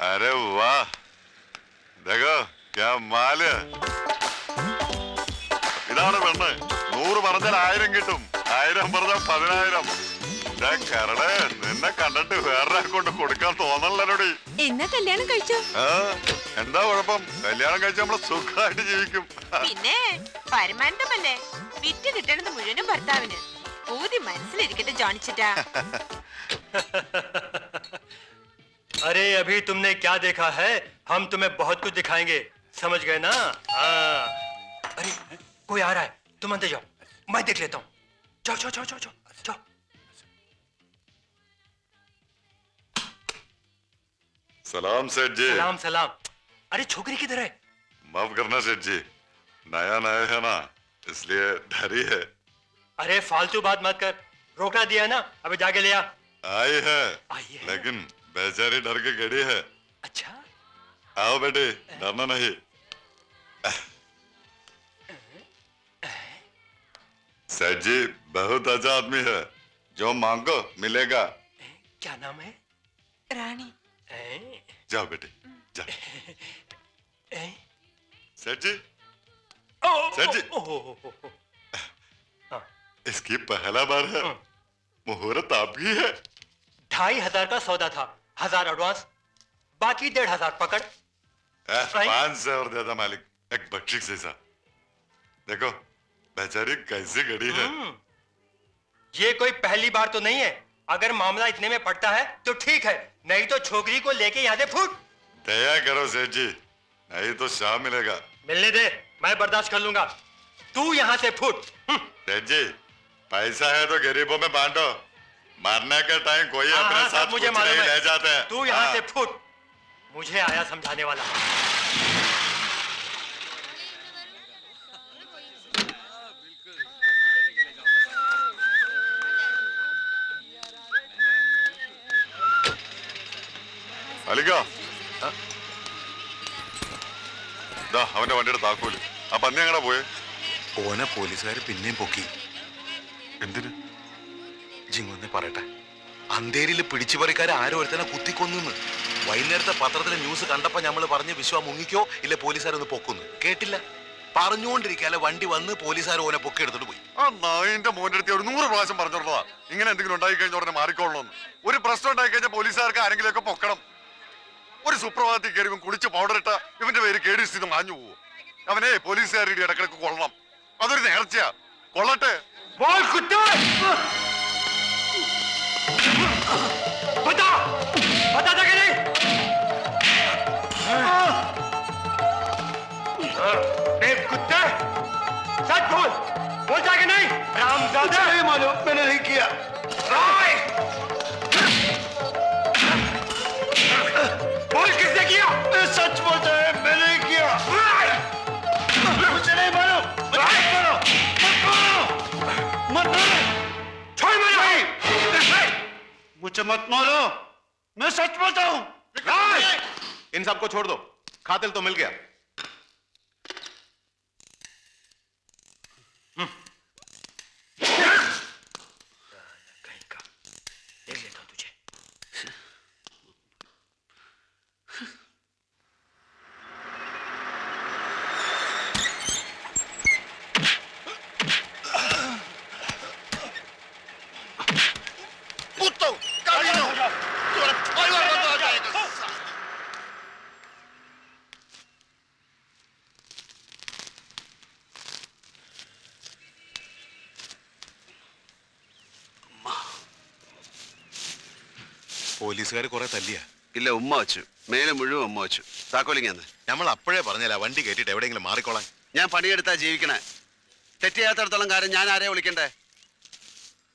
अरे वाह देखो क्या माल है ഇതാണ് പെണ്ണ് നൂറ് പറഞ്ഞാൽ ആയിരം കിട്ടും ആയിരം പറഞ്ഞാൽ പതിനായിരം ദേ കരട് നിന്നെ കണ്ടിട്ട് വേറെ കൊണ്ട് കൊടുക്കാൻ തോന്നലടി എന്നാ കല്യാണം കഴിച്ചോ ആ എന്താ കുഴപ്പം കല്യാണം കഴിച്ച് നമ്മള് സുഖമായിട്ട് ജീവിക്കും പിന്നെ പരമാനന്ദമല്ലേ വിറ്റ് കിട്ടണത് മുഴുവനും ഭർത്താവിന് ഊതി മനസ്സിലിരിക്കട്ടെ ജോണിച്ചിട്ടാ अरे अभी तुमने क्या देखा है? हम तुम्हें बहुत कुछ दिखाएँगे। समझ गए ना? हाँ अरे कोई आ रहा है? तुम अंदर जाओ। मैं देख लेता हूँ। जाओ जाओ जाओ जाओ जाओ जाओ। सलाम सेठ जी। सलाम सलाम। अरे छोकरी किधर है? माफ़ करना सेठ जी। नया नया है ना इसलिए डरी है। अरे फालतू बात मत कर। रोकना दिया है ना? अभी जाके ले आ। आई है। आई है। लेकिन बेचारी डर के खड़ी है। अच्छा। आओ बेटे डरना नहीं। सेठ जी बहुत अच्छा आदमी है। जो मांगो मिलेगा। क्या नाम है? रानी। जाओ बेटे जाओ। ए, जी। सर जी। हाँ, इसकी पहला बार है। हाँ। मुहूर्त आपकी है। ढाई हज़ार का सौदा था। हज़ार एडवांस बाकी डेढ़ हज़ार पकड़। पाँच सौ और मालिक. एक बख्शिश जैसा देखो बेचारी कैसी गड़ी है. हम्म, ये कोई पहली बार तो नहीं है. अगर मामला इतने में पड़ता है तो ठीक है. नहीं तो छोकरी को लेके यहाँ से फूट. दया करो सेठ जी. नहीं तो शाह मिलेगा. मिलने दे मैं बर्दाश्त कर लूँगा. तू यहाँ से फूट. हम्म, सेठ जी पैसा है तो गरीबों में बांटो. मारने के टाइम कोई हाँ, अपने हाँ, सब साथ मुझे कुछ मालूम नहीं है। ले जाते हैं तू यहाँ हाँ। से फूट मुझे आया समझाने वाला അലിക്ക ദാ അവന്റെ വണ്ടിയുടെ താക്കോല് ആ പന്നി എങ്ങടാ പോയെ ഓനെ പോലീസുകാർ പിന്നെയും പൊക്കി എന്തിന് ജിങ്ങൊന്നെ പറയട്ടെ. അന്തേരിയിൽ പിടിച്ചുപറിക്കാർ ആരോ ഒരുത്തനെ കുത്തിക്കൊന്നു വൈകുന്നേരത്തെ പത്രത്തിലെ ന്യൂസ് കണ്ടപ്പോ നമ്മൾ പറഞ്ഞ് വിശ്വ മുങ്ങിക്കോ ഇല്ല പോലീസുകാരൊന്ന് പൊക്കുന്നു. കേട്ടില്ല. പറഞ്ഞുകൊണ്ടിരിക്കാലെ വണ്ടി വന്ന് പോലീസുകാർ ഓനെ പൊക്കി എടുത്തിട്ട് പോയി. ആ നായിന്റെ മോന്റെ അടുത്ത് ഒരു നൂറ് പ്രാവശ്യം പറഞ്ഞിട്ടുള്ളതാ ഇങ്ങനെ എന്തെങ്കിലും ഉണ്ടായി കഴിഞ്ഞ ഉടനെ മാറിക്കോളണമെന്ന് ഒരു പ്രശ്നം ഉണ്ടായി കഴിഞ്ഞാൽ പോലീസുകാർക്ക് ആരെങ്കിലും ഒക്കെ പൊക്കണം. ഒരു സുപ്രഭാതത്തിൽ കയറി കുളിച്ച് പൗഡർ ഇട്ട ഇവന്റെ പേര് കേടി സ്ഥിതി മാഞ്ഞു പോവും. അവനെ പോലീസുകാരുടെ ഇടക്കിടക്ക് കൊള്ളണം. അതൊരു നേർച്ചയാ. കൊള്ളട്ടെ. सच बोल। बोल था कि नहीं रामजादा नहीं मालूम मैंने नहीं किया। बोल किसने किया? सच बोलता है मैंने नहीं किया। मुझे नहीं मालूम। मारो मत मारो। छोड़ मेरा मुझे मत मारो। मैं सच बोलता हूँ। इन सबको छोड़ दो। खातिल तो मिल गया। പോലീസുകാർ കുറെ തല്ലിയ. ഇല്ല ഉമ്മ വച്ചു. മേലെ മുഴുവൻ ഉമ്മ വച്ചു. താക്കോലിങ്ങന്ന്. നമ്മൾ അപ്പോഴേ പറഞ്ഞല്ല വണ്ടി കയറ്റിട്ട് എവിടെയെങ്കിലും മാറിക്കോളാൻ. ഞാൻ പണിയെടുത്താ ജീവിക്കണേ. തെറ്റിയാത്തടത്തോളം കാര്യം ഞാൻ ആരെയാ വിളിക്കണ്ടേ?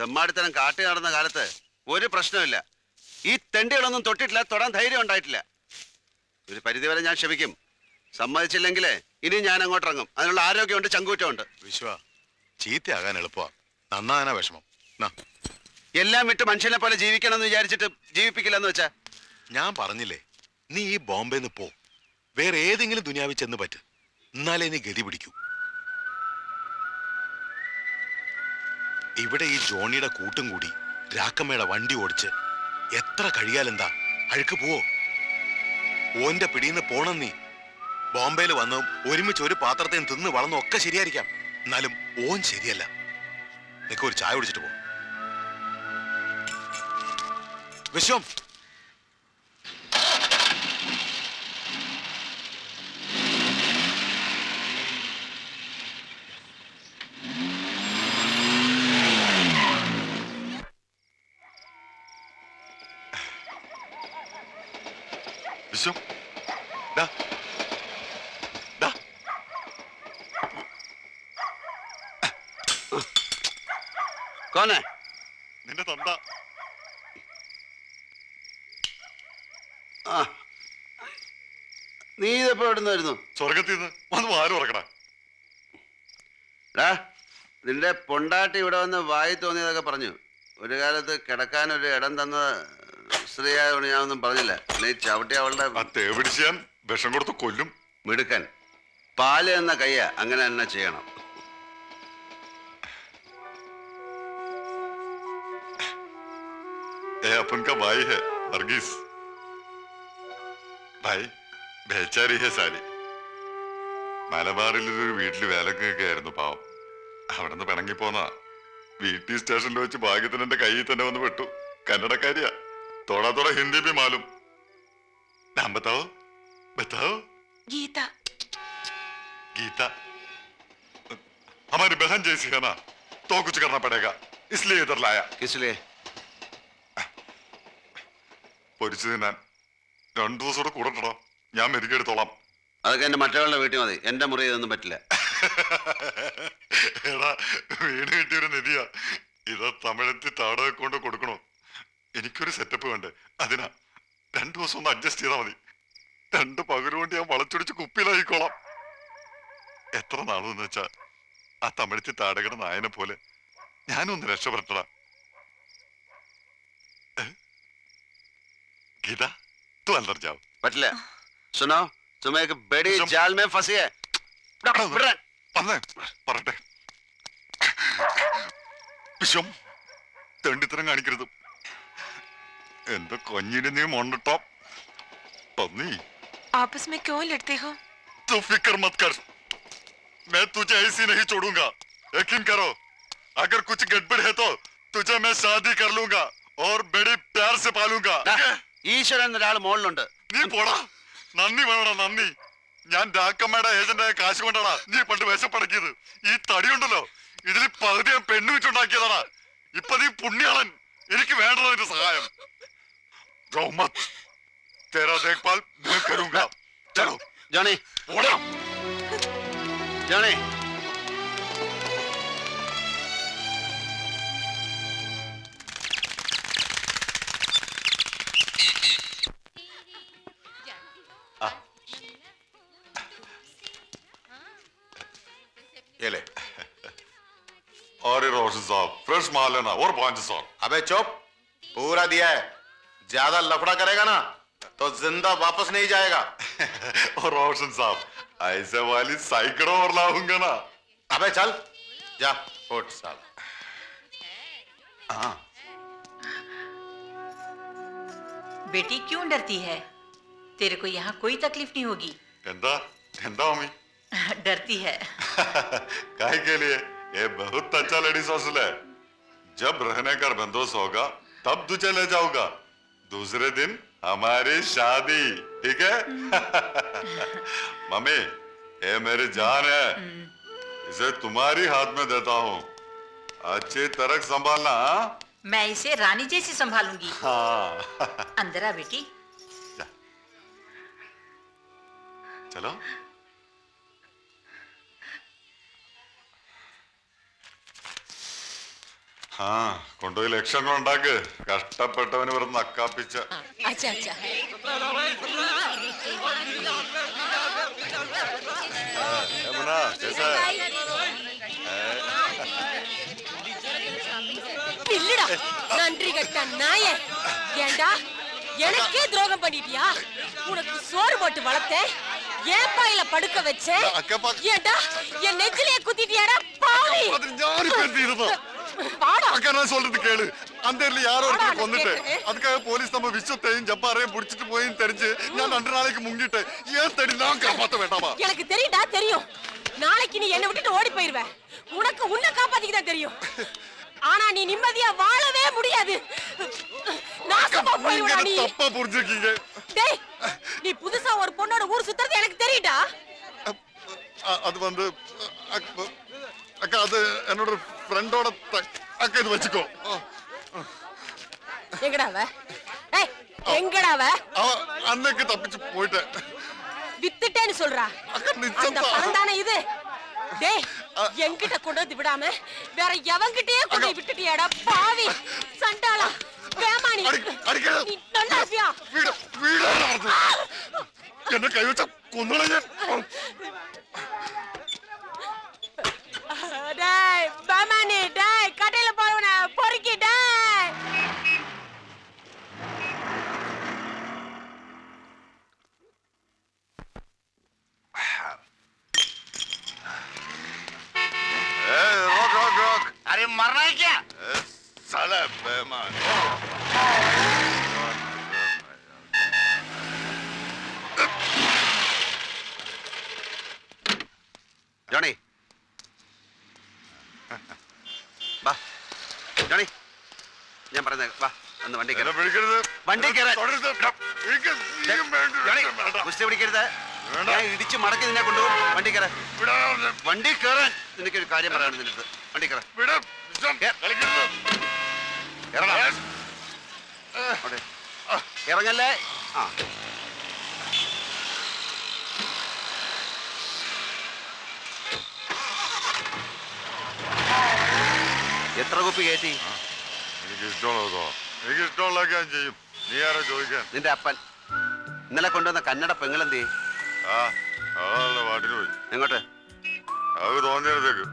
തെമ്മാടിത്തരം കാട്ടി നടന്ന കാലത്ത് ഒരു പ്രശ്നമില്ല ഈ തെണ്ടികളൊന്നും തൊട്ടിട്ടില്ല തൊടാൻ ധൈര്യം ഉണ്ടായിട്ടില്ല. ഒരു പരിധിവരെ ഞാൻ ക്ഷമിക്കും. സമ്മതിച്ചില്ലെങ്കിൽ ഇനി ഞാൻ അങ്ങോട്ട് ഇറങ്ങും അതിനുള്ള ആരോഗ്യമുണ്ട് ചങ്കൂറ്റമുണ്ട്. വിശ്വ ചീത്തയാകാൻ എളുപ്പമാണ് നന്നാനാ വിഷമം. നാ, എല്ലാം വിട്ട് മനുഷ്യനെ പോലെ ജീവിക്കണം എന്ന് വിചാരിച്ചിട്ട് ജീവിപ്പിക്കില്ലെന്ന് വെച്ചാ? ഞാൻ പറഞ്ഞില്ലേ നീ ഈ ബോംബെന്ന് പോ. വേറെ ഏതെങ്കിലും ദുനിയാവിൽ ചെന്ന് പറ്റ്. എന്നാലേ നീ ഗതി പിടിക്കൂ. ഇവിടെ ഈ ജോണിയുടെ കൂട്ടും കൂടി രാക്കമ്മയുടെ വണ്ടി ഓടിച്ച് എത്ര കഴിയാലെന്താ? അഴുക്ക് പോവോ? ഓന്റെ പിടിയിന്ന് പോണം നീ. ബോംബെയിൽ വന്ന് ഒരുമിച്ച് ഒരു പാത്രത്തെയും തിന്ന് വളർന്നൊക്കെ ഒക്കെ ശരിയായിരിക്കാം. എന്നാലും ഓൻ ശരിയല്ല. നിനക്ക് ഒരു ചായ കുടിച്ചിട്ട് പോ. വിശ്വം. വിശ്വം. ഡാ ഡാ കോനെ. നിന്റെ തന്ത നീ ഇതെപ്പോ എവിടെ നിന്ന് സ്വർഗത്തിൽ നിന്ന് വന്ന് നിന്റെ പൊണ്ടാട്ടി ഇവിടെ വന്ന് വായി തോന്നിയതൊക്കെ പറഞ്ഞു. ഒരു കാലത്ത് കിടക്കാൻ ഒരു ഇടം തന്ന സ്ത്രീ ഞാൻ ഒന്നും പറഞ്ഞില്ല. നീ ചവിട്ടി അവളുടെ വിഷം കൊടുത്ത് കൊല്ലും. മിടുക്കൻ. പാൽ എന്ന കയ്യ അങ്ങനെ തന്നെ ചെയ്യണം. ഏ അപ്പൻ കാ ഭായി ഹെ വർഗീസ്. ഭായി ബേച്ചാരി ഹെ സാരി മലബാറിൽ ഒരു വീട്ടിൽ വേലക്കൊക്കെ ആയിരുന്നു പാവം അവിടെ നിന്ന് പിണങ്ങി പോന്ന വീട്ടി സ്റ്റേഷനിൽ വെച്ച് ഭാഗ്യത്തിന് എന്റെ കയ്യിൽ തന്നെ വന്ന് പെട്ടു കന്നഡക്കാരിയാ തോടാ തോടാ ഹിന്ദി भी मालूम नाम बताओ बताओ ഗീത गीता हमारी बहन जैसी है ना तो कुछ करना पड़ेगा इसलिए इधर लाया കിസ്ലേ പൊരിച്ചു തിന്നാൻ രണ്ടു ദിവസം കൂടെ കൂടട്ടോ ഞാൻ മെരുക്കെടുത്തോളാം അതൊക്കെ എന്റെ മറ്റവളുടെ വീട്ടിൽ മതി. എന്റെ മുറി ഇതൊന്നും പറ്റില്ല. എടാ വീട് കിട്ടിയൊരു നിധിയാ. ഇത് തമിഴത്തി താടക കൊണ്ട് കൊടുക്കണോ? എനിക്കൊരു സെറ്റപ്പ് വേണ്ടേ? അതിനാ രണ്ടു ദിവസം ഒന്ന് അഡ്ജസ്റ്റ് ചെയ്താൽ മതി. രണ്ട് പകരുകൊണ്ട് ഞാൻ വളച്ചൊടിച്ച് കുപ്പിയിലായിക്കോളാം. എത്ര നാളെന്ന് വെച്ചാ ആ തമിഴത്തി താടകയുടെ നായനെ പോലെ ഞാനൊന്ന് രക്ഷപ്പെട്ടടാ? ഗീത തു അന്തർജാവും ജാവ് പറ്റില്ല. സുനോ തുമേ एक बड़ी विषम- जाल में फंसी है വിടാൻ. വന്നേ പറട്ടെ വിശ്വം തെണ്ടിത്തരം കാണിക്കരുത് എന്റെ കൊഞ്ഞിന് നീ മൊണ്ടിട്ടോ പന്നി आपस में क्यों लड़ते हो तू फिक्र मत कर मैं तुझे ऐसी नहीं छोड़ूंगा यकीन करो अगर कुछ गड़बड़ है तो तुझे मैं शादी कर लूंगा और बड़ी प्यार से पालूंगा ദാ, ഈശ്വരൻ എന്നൊരാൾ മുകളിലുണ്ട് നീ പോടാ നന്ദി വേണടാ നന്ദി ഞാൻ രാക്കമ്മയുടെ ഏജന്റായ കാശ് കൊണ്ടാടാ നീ പണ്ട് വിശപ്പടക്കിയത് ഈ തടിയുണ്ടല്ലോ ഇതിൽ പകുതി ഞാൻ പെണ്ണ് വെച്ചുണ്ടാക്കിയതാടാ ഇപ്പൊ നീ പുണ്യാളൻ എനിക്ക് വേണ്ടതാ നിന്റെ സഹായം जाओ मत तेरा देखभाल मैं करूंगा चलो ജോണി പോടാ और ये रोशन साहब फ्रेश माल है ना और पांच सौ अबे चुप पूरा दिया है ज्यादा लफड़ा करेगा ना तो जिंदा वापस नहीं जाएगा और रोशन साहब ऐसे वाली सैकड़ों और लाऊंगा ना अबे चल जा उठ साल हाँ बेटी क्यों डरती है तेरे को यहाँ कोई तकलीफ नहीं होगी എന്താ എന്താ മമ്മി डरती है काहे के लिए ये बहुत अच्छा लेडीज़ हॉस्टल है। जब रहने का बंदोबस्त होगा तब तुझे ले जाऊँगा। दूसरे दिन हमारी शादी ठीक है? मम्मी ये मेरी जान है। इसे तुम्हारी हाथ में देता हूँ। अच्छी तरह संभालना हाँ? मैं इसे रानी जैसी संभालूँगी। हाँ। अंदर आ बेटी। चलो। ആ കൊണ്ടുപോയി ലക്ഷങ്ങൾ ഉണ്ടാക്ക്. കഷ്ടപ്പെട്ടവന് വെറും നക്കാപ്പിച്ച. இல்லடா நன்றி கட்ட நாய ஏண்டா எனக்கே துரோகம் பண்ணிட்டியா உனக்கு சோறு போட்டு வளர்த்தேன் ஏன் பாயில படுக்க வச்சேன் ஏண்டா என் நெஞ்சிலே குத்திட்டியாடா பாவி அக்கா சொல்றது கேளு. அந்த இடத்துல யாரோ ஒருத்தர் வந்துட்டேன் அதுக்காக போலீஸ் நம்ம விஸ்வத்தையும் ஜப்பாரையும் புடிச்சிட்டு போயின்னு தெரிஞ்சு நான் ரெண்டு நாளைக்கு முங்கிட்டேன். ஏன் தேடி நான் காப்பாத்த வேண்டாமா? எனக்கு தெரியும்டா தெரியும். நாளைக்கு நீ என்ன விட்டுட்டு ஓடி போயிருவேன் உனக்கு உன்னை காப்பாத்திக்க தெரியும். ஆனா நீ நிம்மதியா வாழவே முடியாது. தப்பா புரிஞ்சுக்கீங்க டேய் நீ புதுசா ஒரு பொண்ணோட ஊர் சுத்துறது எனக்கு தெரியும்டா அது வந்து அக்கா அது என்னோட ஃப்ரெண்டோட அக்கா இது வச்சுக்கோ. எங்கடா அவ? எங்கடா அவ? அன்னைக்கு தப்பிச்சு போயிட்டேன். வித்துட்டேன்னு சொல்றா. அக்கா அந்த நிச்சயம் தானே இது? டேய் என்கிட்ட கொண்டு வந்து விடாம வேற எவன்கிட்டயே கொண்டு போய் விட்டுட்டியாடா பாவி. சண்டாளா வேமானி. அடி- நீ நல்லா வீடு வீடு என்ன கை வச்சா கொன்னுடைய டேய் வேமானி டேய் கட்டையில போடுவன பொறுக்கி டேய் रोक रोक रोक अरे मरना है क्या साला बेईमान വണ്ടി വണ്ടി പിടിക്കരുത്. ഞാൻ ഇടിച്ച് മടക്കി നിന്നെ കൊണ്ടുപോകും. വണ്ടി കയറാൻ. വണ്ടി കയറാൻ നിനക്കൊരു കാര്യം പറയാനുണ്ട് നിന്റെ വണ്ടി കയറാൻ. ഇറങ്ങല്ലേ? ആ. എത്ര കുപ്പി കയറ്റി? എനിക്ക് ഇഷ്ടമുള്ളതോ എനിക്ക് ഇഷ്ടമുള്ളതൊക്കെ ഞാൻ ചെയ്യും. നീ ആരാ ചോദിക്കാൻ? നിന്റെ അപ്പൻ. ഇന്നലെ കൊണ്ടുവന്ന കന്നഡ പെങ്ങളെന്തേ? ആ അതല്ല പാട്ടിന് പോയി. എങ്ങോട്ട്? അത് തോന്നിയടത്തേക്ക്.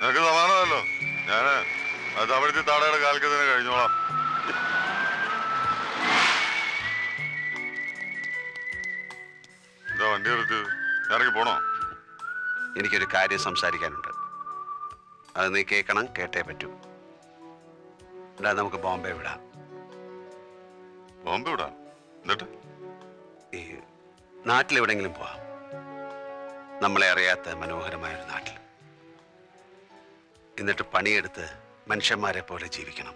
നിനക്ക് സമാനമല്ലോ ഞാൻ തമിഴത്തി താടയുടെ കാലത്ത് തന്നെ കഴിഞ്ഞോളാം. എന്താ വണ്ടി എടുത്ത് ഇറങ്ങി പോണോ? എനിക്കൊരു കാര്യം സംസാരിക്കാനുണ്ട്. അത് നീ കേൾക്കണം കേട്ടേ പറ്റൂ. ഇടാ നമുക്ക് ബോംബെ വിടാം. ബോംബെ വിടാം? എന്നിട്ട്? ഈ നാട്ടിലെവിടെങ്കിലും പോവാം. നമ്മളെ അറിയാത്ത മനോഹരമായ ഒരു നാട്ടിൽ. എന്നിട്ട് പണിയെടുത്ത് മനുഷ്യന്മാരെ പോലെ ജീവിക്കണം.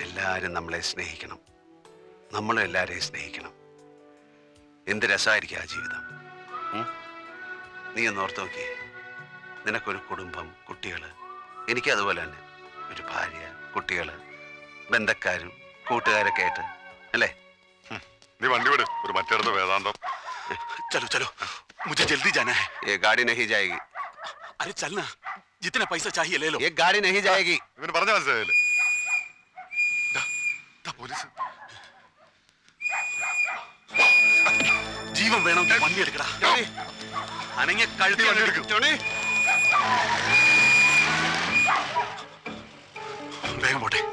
എല്ലാവരും നമ്മളെ സ്നേഹിക്കണം. നമ്മളും എല്ലാവരെയും സ്നേഹിക്കണം. എന്ത് രസമായിരിക്കും ആ ജീവിതം? നീ ഒന്ന് ഓർത്ത് നോക്കിയേ. നിനക്കൊരു കുടുംബം കുട്ടികൾ എനിക്കതുപോലെ തന്നെ. ഒരു ഭാര്യ കുട്ടികൾ ബന്ധക്കാരും കൂട്ടുകാരൊക്കെ ആയിട്ട് അല്ലേ നീ വണ്ടി വിട് ഒരു മറ്റേടത്ത് വേദാന്തം चलो चलो मुझे जल्दी जाना है ये गाड़ी नहीं जाएगी अरे चलना जितना पैसा चाहिए ले लो ये गाड़ी नहीं जाएगी ഇവന് പറഞ്ഞ മനസ്സിലായില്ലേ ദാ, ദാ പോലീസ് ജീവൻ വേണമെങ്കിൽ വണ്ടി എടുക്കടാ അനങ്ങിയ കഴുത്തി വണ്ടി എടുക്കും. വേഗം പോട്ടെ.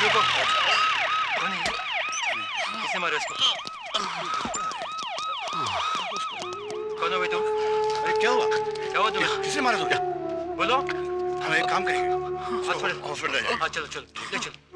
है ये? किसने मारा इसको कौन हो तुम अरे क्या हुआ क्या हुआ तुम्हें किसने मारा तुम क्या बोलो हम एक काम करेंगे हॉस्पिटल हॉस्पिटल हाँ चलो चलो चलो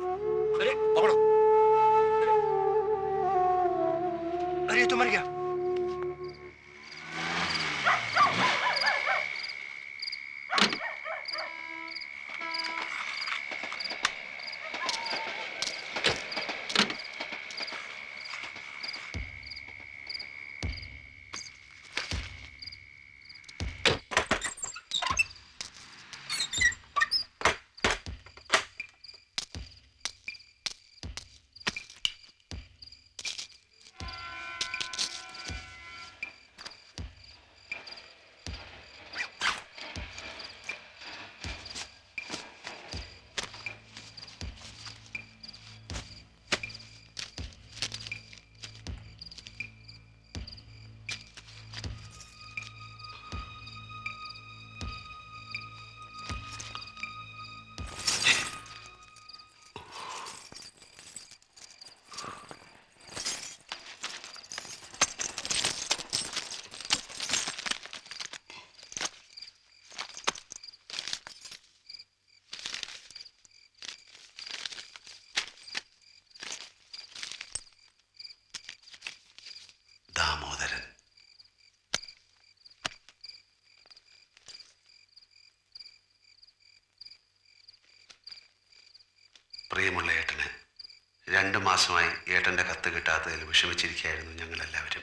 രണ്ടു മാസമായി ഏട്ടന്റെ കത്ത് കിട്ടാത്തതിൽ വിഷമിച്ചിരിക്കുകയായിരുന്നു ഞങ്ങളെല്ലാവരും.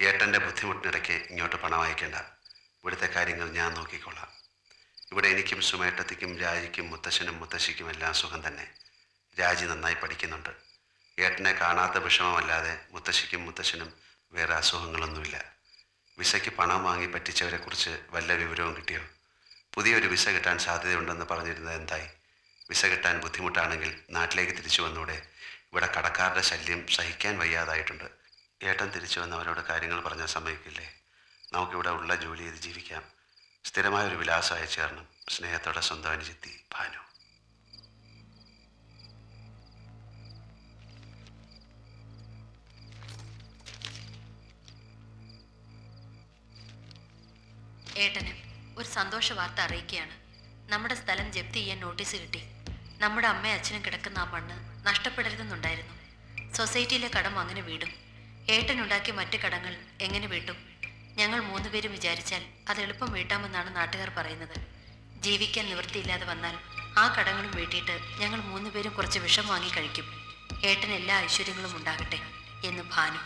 ഏട്ടന്റെ ബുദ്ധിമുട്ടിനിടയ്ക്ക് ഇങ്ങോട്ട് പണം അയക്കേണ്ട. ഇവിടുത്തെ കാര്യങ്ങൾ ഞാൻ നോക്കിക്കൊള്ളാം. ഇവിടെ എനിക്കും സുമേട്ടത്തിക്കും രാജിക്കും മുത്തശ്ശനും മുത്തശ്ശിക്കും എല്ലാം സുഖം തന്നെ. രാജി നന്നായി പഠിക്കുന്നുണ്ട്. ഏട്ടനെ കാണാത്ത വിഷമമല്ലാതെ മുത്തശ്ശിക്കും മുത്തശ്ശനും വേറെ അസുഖങ്ങളൊന്നുമില്ല. വിസയ്ക്ക് പണം വാങ്ങി പറ്റിച്ചവരെക്കുറിച്ച് വല്ല വിവരവും കിട്ടിയോ? പുതിയൊരു വിസ കിട്ടാൻ സാധ്യതയുണ്ടെന്ന് പറഞ്ഞിരുന്നത് എന്തായി? വിസ കിട്ടാൻ ബുദ്ധിമുട്ടാണെങ്കിൽ നാട്ടിലേക്ക് തിരിച്ചു വന്നൂടെ? ഇവിടെ കടക്കാരുടെ ശല്യം സഹിക്കാൻ വയ്യാതായിട്ടുണ്ട്. ഏട്ടൻ തിരിച്ചു വന്നവരോട് കാര്യങ്ങൾ പറഞ്ഞാൽ സമ്മതിക്കില്ലേ? നമുക്കിവിടെ ഉള്ള ജോലി ചെയ്ത് ജീവിക്കാം. സ്ഥിരമായ ഒരു വിലാസം അയച്ചു തരണം സ്നേഹത്തോടെ സ്വന്തം അനുചിത്തി ഭാനു. ഏട്ടന് ഒരു സന്തോഷ വാർത്ത അറിയിക്കുകയാണ്. നമ്മുടെ സ്ഥലം ജപ്തി ചെയ്യാൻ നോട്ടീസ് കിട്ടി. നമ്മുടെ അമ്മയും അച്ഛനും കിടക്കുന്ന ആ മണ്ണ് നഷ്ടപ്പെടരുതെന്നുണ്ടായിരുന്നു. സൊസൈറ്റിയിലെ കടം അങ്ങനെ വീടും. ഏട്ടനുണ്ടാക്കിയ മറ്റു കടങ്ങൾ എങ്ങനെ വീട്ടും? ഞങ്ങൾ മൂന്നുപേരും വിചാരിച്ചാൽ അത് എളുപ്പം വീട്ടാമെന്നാണ് നാട്ടുകാർ പറയുന്നത്. ജീവിക്കാൻ നിവൃത്തിയില്ലാതെ വന്നാൽ ആ കടങ്ങളും വീട്ടിയിട്ട് ഞങ്ങൾ മൂന്നുപേരും കുറച്ച് വിഷം വാങ്ങി കഴിക്കും. ഏട്ടൻ എല്ലാ ഐശ്വര്യങ്ങളും ഉണ്ടാകട്ടെ എന്ന് ഭാനു.